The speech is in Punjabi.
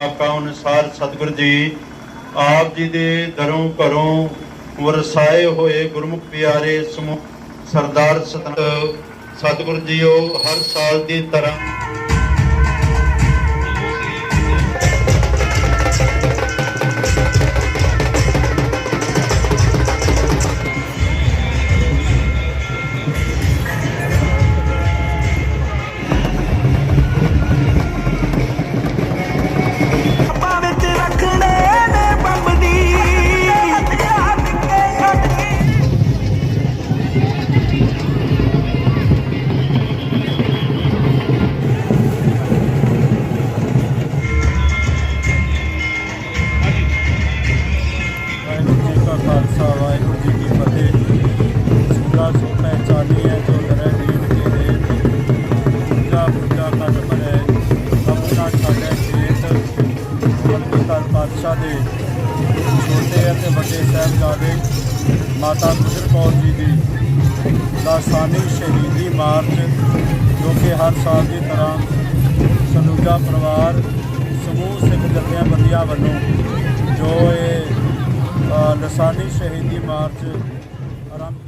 ਆਪਾ ਅਨੁਸਾਰ ਸਤਿਗੁਰ ਜੀ, ਆਪ ਜੀ ਦੇ ਦਰੋਂ ਘਰੋਂ ਵਰਸਾਏ ਹੋਏ ਗੁਰਮੁਖ ਪਿਆਰੇ ਸਮੂਹ ਸਰਦਾਰ ਸਤਨ ਸਤਿਗੁਰ ਜੀਓ, ਹਰ ਸਾਲ ਦੀ ਤਰ੍ਹਾਂ ਪਾਤਸ਼ਾਹ ਦੇ। ਛੋਟੇ ਅਤੇ ਵੱਡੇ ਸਾਹਿਬਜ਼ਾਦੇ ਮਾਤਾ ਗੁਜਰ ਕੌਰ ਜੀ ਦੀ। ਲਾਸਾਨੀ ਸ਼ਹੀਦੀ ਮਾਰਚ ਜੋ ਕਿ ਹਰ ਸਾਲ ਦੀ ਤਰ੍ਹਾਂ ਸਨੂਜਾ ਪਰਿਵਾਰ ਸਮੂਹ ਸਿੱਖ ਜਥੇਬੰਦੀਆਂ ਵੱਲੋਂ ਜੋ ਇਹ ਅ, ਲਸਾਨੀ ਸ਼ਹੀਦੀ ਮਾਰਚ ਆਰੰਭ